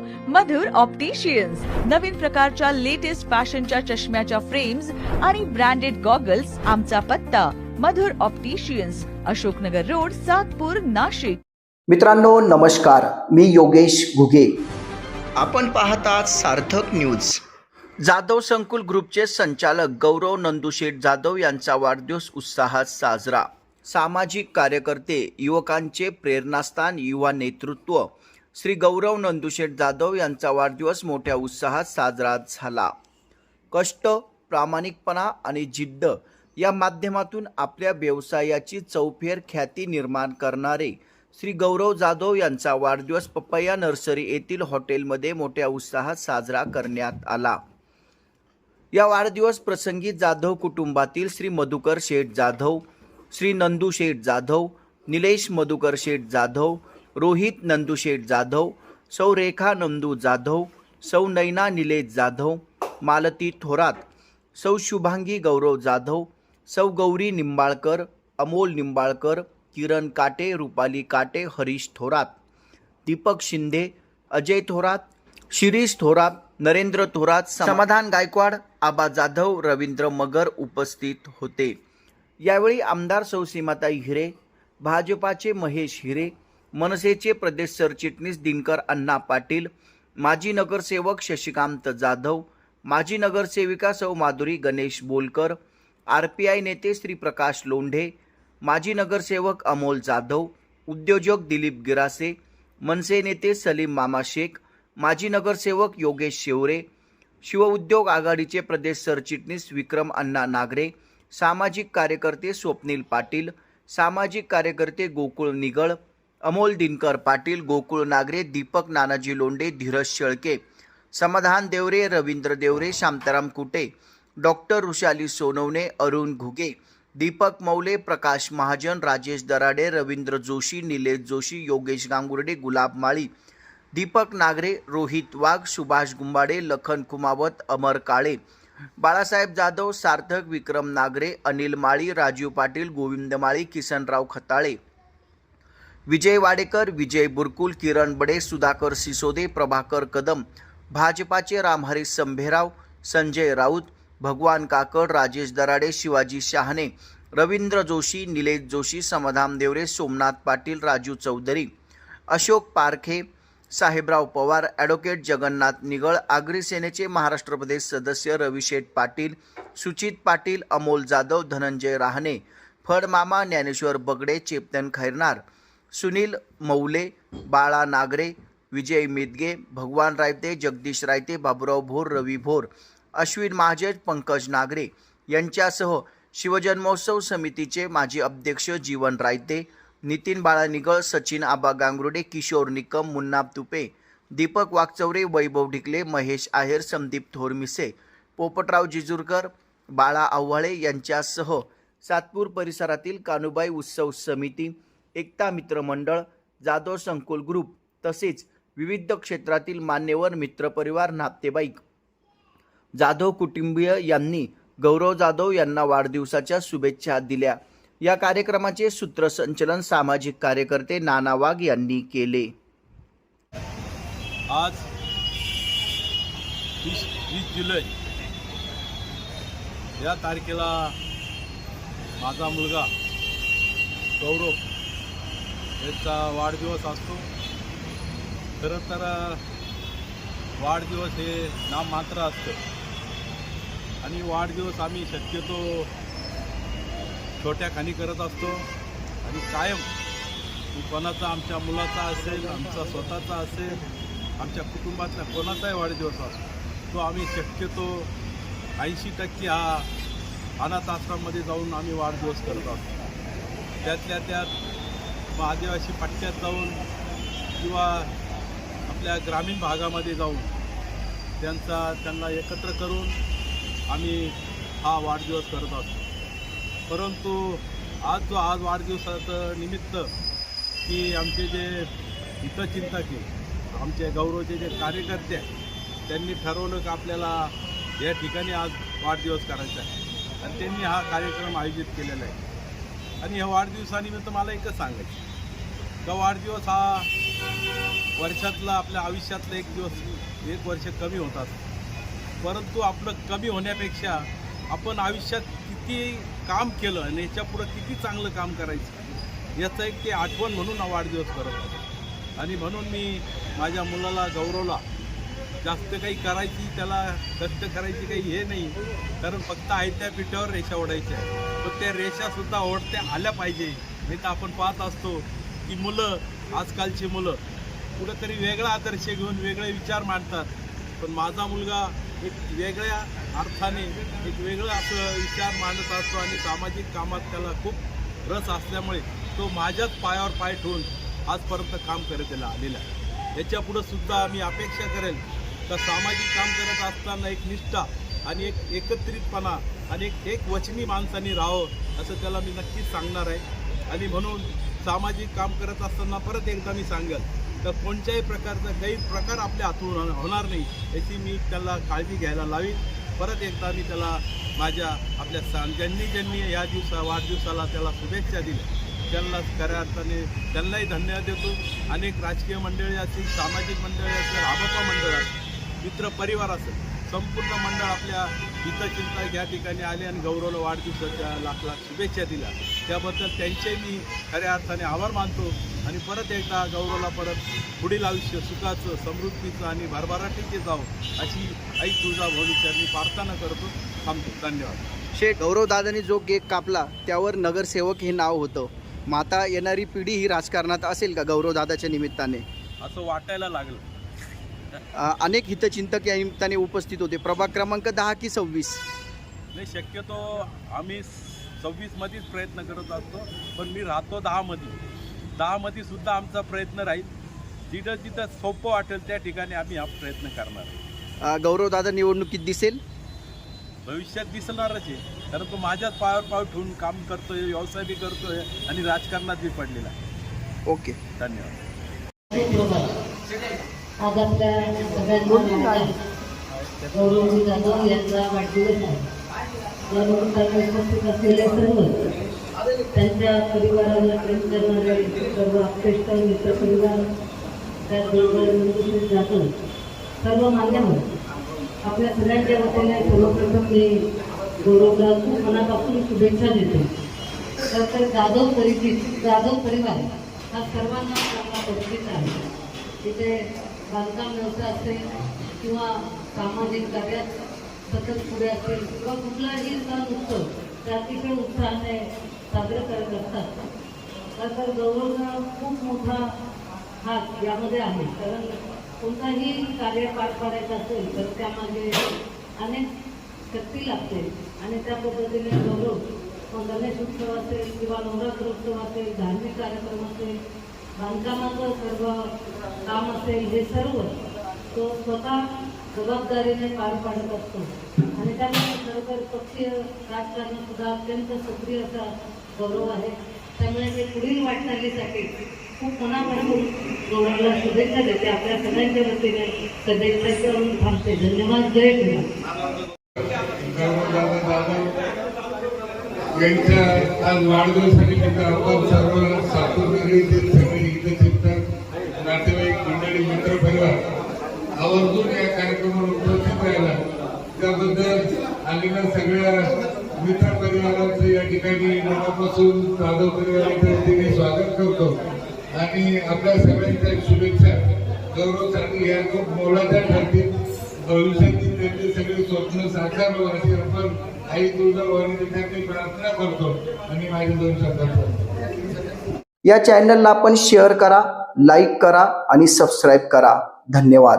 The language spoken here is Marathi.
मधुर ऑप्टिशियन्स नवीन प्रकारच्या लेटेस्ट फॅशनच्या चष्म्याच्या फ्रेम्स आणि ब्रँडेड गॉगल्स आमचा पत्ता. Madhur opticians Ashoknagar road Satpur Nashik. मित्रांनो नमस्कार. मी योगेश घुगे. आपण पाहतात सार्थक न्यूज जाधव संकुल ग्रुपचे संचालक गौरव नंदुशेठ जाधव यांचा वाढदिवस उत्साहात साजरा. सामाजिक कार्यकर्ते युवकांचे प्रेरणास्थान युवा नेतृत्व. श्री गौरव नंदुशेठ जाधव यांचा वाढदिवस मोठ्या उत्साहात साजरा झाला. कष्ट प्रामाणिकपणा आणि जिद्द या माध्यमातून आपल्या व्यवसायाची चौफेर ख्याती निर्माण करणारे श्री गौरव जाधव यांचा वाढदिवस पपैया नर्सरी येथील हॉटेलमध्ये मोठ्या उत्साहात साजरा करण्यात आला. या वाढदिवस प्रसंगी जाधव कुटुंबातील श्री मधुकर शेठ जाधव श्री नंदू शेठ जाधव निलेश मधुकर शेठ जाधव रोहित नंदुशेठ जाधव सौ रेखा नंदू जाधव सौ नैना निलेश जाधव मालती थोरात सौ शुभांगी गौरव जाधव सौ गौरी निंबाळकर अमोल निंबाळकर किरण काटे रुपाली काटे हरीश थोरात दीपक शिंदे अजय थोरात शिरीष थोरात नरेंद्र थोरात समाधान गायकवाड आबा जाधव रवींद्र मगर उपस्थित होते. यावेळी आमदार सौ सीमाताई हिरे भाजपाचे महेश हिरे मनसेचे प्रदेश सरचिटणीस दिनकर अण्णा पाटील माजी नगरसेवक शशिकांत जाधव माजी नगरसेविका सौ माधुरी गणेश बोलकर आर पी आय नेते श्री प्रकाश लोंढे माजी नगरसेवक अमोल जाधव उद्योजक दिलीप गिरासे मनसे नेते सलीम मामा शेख माजी नगरसेवक योगेश शेवरे शिवउद्योग आघाडीचे प्रदेश सरचिटणीस विक्रम अण्णा नागरे सामाजिक कार्यकर्ते स्वप्नील पाटील सामाजिक कार्यकर्ते गोकुळ निगळ अमोल दिनकर पाटील गोकुळ नागरे दीपक नानाजी लोंडे धीरज शेळके समाधान देवरे रवींद्र देवरे शांताराम कुटे डॉक्टर ऋषाली सोनवणे अरुण घुगे दीपक मौले प्रकाश महाजन राजेश दराडे रवींद्र जोशी निलेश जोशी योगेश गांगुर्डे गुलाब माळी दीपक नागरे रोहित वाघ सुभाष गुंबाडे लखन कुमावत अमर काळे बाळासाहेब जाधव सार्थक विक्रम नागरे अनिल माळी राजीव पाटील गोविंद माळी किसनराव खताळे विजय वाडेकर विजय बुरकुल किरण बडे सुधाकर सिसोदे प्रभाकर कदम भाजपाचे रामहरी संभेराव संजय राऊत भगवान काकड राजेश दराडे शिवाजी शहाणे रवींद्र जोशी निलेश जोशी समाधान देवरे सोमनाथ पाटील राजू चौधरी अशोक पारखे साहेबराव पवार ॲडव्होकेट जगन्नाथ निगळ आगरी सेनेचे महाराष्ट्र प्रदेश सदस्य रविशेठ पाटील सुचित पाटील अमोल जाधव धनंजय राहणे फडमामा ज्ञानेश्वर बगडे चेतन खैरनार सुनील मौले बाळा नागरे विजय मिदगे भगवान रायते जगदीश रायते बाबुराव भोर रवी भोर अश्विन महाजन पंकज नागरे यांच्यासह शिवजन्मोत्सव समितीचे माजी अध्यक्ष जीवन रायते नितीन बाळा निगळ सचिन आबा गांगरुडे किशोर निकम मुन्ना तुपे दीपक वाकचौरे वैभव ढिकले महेश आहेर संदीप थोरमिसे पोपटराव जिजुरकर बाळा आव्हाळे यांच्यासह सातपूर परिसरातील कानुबाई उत्सव समिती एकता मित्र मंडळ जाधव संकुल ग्रुप तसेच विविध क्षेत्रातील मान्यवर मित्रपरिवार नातेवाईक. जाधव कुटुंबीय यांनी गौरव जाधव यांना वाढदिवसाच्या शुभेच्छा दिल्या. या कार्यक्रमाचे सूत्रसंचलन सामाजिक कार्यकर्ते नाना वाघ यांनी केले. आज वीस वीस जुलै या तारखेला माझा मुलगा गौरव यांचा वाढदिवस असतो. खरं तर वाढदिवस हे नाममात्र असतं. आणि वाढदिवस आम्ही शक्यतो छोट्या खाणी करत असतो. आणि कायम कोणाचा आमच्या मुलाचा असेल आमचा स्वतःचा असेल आमच्या कुटुंबातल्या कोणाचाही वाढदिवस असतो तो आम्ही शक्यतो ऐंशी टक्के हा अनाथ आश्रममध्ये जाऊन आम्ही वाढदिवस करत असतो. त्यातल्या त्यात मग आदिवासी पट्ट्यात जाऊन किंवा आपल्या ग्रामीण भागामध्ये जाऊन त्यांचा त्यांना एकत्र करून आम्ही हा वाढदिवस करत असतो परंतु आज जो आज वाढदिवसाचं निमित्त की आमचे जे हितचिंतक आमचे गौरवचे जे कार्यकर्ते आहेत त्यांनी ठरवलं की आपल्याला या ठिकाणी आज वाढदिवस करायचा आहे. आणि त्यांनी हा कार्यक्रम आयोजित केलेला आहे. आणि ह्या वाढदिवसानिमित्त मला एकच सांगायचं का वाढदिवस हा वर्षातला आपल्या आयुष्यातलं एक दिवस एक वर्ष कमी होतात. परंतु आपलं कमी होण्यापेक्षा आपण आयुष्यात किती काम केलं आणि याच्यापुढं किती चांगलं काम करायचं याचं एक ते आठवण म्हणून हा वाढदिवस करत होतो आणि म्हणून मी माझ्या मुलाला गौरवला जास्त काही करायची त्याला कष्ट करायची काही हे नाही कारण फक्त आयत्या पिठावर रेषा ओढायच्या पण त्या रेषासुद्धा ओढत्या आल्या पाहिजे. नाही तर आपण पाहत असतो की मुलं आजकालची मुलं कुठंतरी वेगळा आदर्श घेऊन वेगळे विचार मांडतात. पण माझा मुलगा एक वेगळ्या अर्थाने एक वेगळं असं विचार मांडत असतो आणि सामाजिक कामात त्याला खूप रस असल्यामुळे तो माझ्याच पायावर पाय ठेवून आजपर्यंत काम करत आलेला आहे. याच्या पुढं सुद्धा मी अपेक्षा करेल तर सामाजिक काम करत असताना एक निष्ठा आणि एक एकत्रितपणा आणि एक एक वचनी माणसाने राहावं असं त्याला मी नक्कीच सांगणार आहे. आणि म्हणून सामाजिक काम करत असताना परत एकदा मी सांगेल तर कोणत्याही प्रकारचा गैरप्रकार आपल्या हातून होणार- नाही याची मी त्याला काळजी घ्यायला लावीन. परत एकदा मी त्याला माझ्या आपल्या सा ज्यांनी ज्यांनी या दिवसा वाढदिवसाला त्याला शुभेच्छा दिल्या त्यांना खऱ्या अर्थाने त्यांनाही धन्यवाद देतो. अनेक राजकीय मंडळी असतील सामाजिक मंडळी असतील आबापा मंडळ असतील मित्र परिवार असेल संपूर्ण मंडळ आपल्या हितचिंतक या ठिकाणी आले आणि गौरवला वाढदिवसाच्या लाख लाख शुभेच्छा दिल्या. त्याबद्दल त्यांचे मी खऱ्या अर्थाने आभार मानतो. आणि परत एकदा गौरवला परत पुढील आयुष्य सुखाचं समृद्धीचं आणि भरभराटीचे जावं अशी आई तुळजा भवनीचरणी प्रार्थना करतो. थांबतो. धन्यवाद. शे गौरवदादांनी जो केक कापला त्यावर नगरसेवक हे नाव होतं. मग आता येणारी पिढी ही राजकारणात असेल का गौरवदादाच्या निमित्ताने? असं वाटायला लागलं. अनेक हितचिंतक या निमित्ताने उपस्थित होते. प्रभाग क्रमांक दहा की सव्वीस? नाही शक्यतो आम्ही सव्वीसमध्येच प्रयत्न करत असतो पण मी राहतो दहामध्ये दहामध्ये सुद्धा आमचा प्रयत्न राहील. जिथं जिथं सोपं वाटेल त्या ठिकाणी आम्ही हा प्रयत्न करणार आहे. अ, गौरवदादा निवडणुकीत दिसेल? भविष्यात दिसणारच आहे. कारण तो माझ्याच पायावर पाव ठेवून काम करतोय व्यवसाय बी करतोय आणि राजकारणात बी पडलेला आहे. ओके. धन्यवाद. आज उपस्थित असलेले सर्व त्यांच्या परिवाराला प्रेम करणारे सर्व अपेष्ट मित्र परिवार त्याचबरोबर नंदुश्री जाधव सर्व मान्यवर आपल्या सगळ्यांच्या वतीने सर्वप्रथम मी गौरवला खूप मनापासून शुभेच्छा देतो. तर तर जाधव परिचित जाधव परिवार हा सर्वांना चांगला परिचित आहे. तिथे बांधकाम व्यवसाय असेल किंवा सामाजिक कार्यात सतत पुढे असेल किंवा कुठलाही सण उत्सव ते अतिशय उत्साहाने साजरे करत असतात. खरं तर गौरवचा खूप मोठा हात यामध्ये आहे. कारण कोणताही कार्य पार पाडायचं असेल तर त्यामागे अनेक शक्ती लागते. आणि त्या पद्धतीने गौरव मग गणेश उत्सव असेल किंवा नवरात्र उत्सव असेल धार्मिक कार्यक्रम असेल बांधकामाचं सर्व काम असेल हे सर्व तो स्वतः जबाबदारीने पार पाडत असतो. आणि त्यामुळे खरोखर पक्षीय राजकारणात सुद्धा अत्यंत सक्रिय असा गौरव आहे. त्यामुळे ते पुढील वाटचालीसाठी खूप मनापासून गौरवला शुभेच्छा देते. आपल्या सगळ्यांच्या वतीने सदैव करून थांबते. धन्यवाद. जय श्रीराम यांच्या आज वाढदिवसानिमित्त आपण सर्व सातूरनगरीतील सगळे हितचिंतक नातेवाईक मंडळी मित्र परिवार आवर्जून या कार्यक्रमाला उपस्थित राहिला. त्याबद्दल आलेल्या सगळ्या मित्र परिवारांचं या ठिकाणी मनापासून जाधव परिवाराच्या वतीने स्वागत करतो. आणि आपल्या सगळ्यांच्या शुभेच्छा. गौरवसाठी या खूप मोलाच्या ठरतील. भविष्यातील त्यांचे सगळे स्वप्न साकार अशी आपण आई तुळजाभवानी त्यांनी प्रार्थना करतो. आणि माझे दोन शब्दात या चॅनलला आपण शेअर करा लाईक करा आणि सबस्क्राईब करा. धन्यवाद.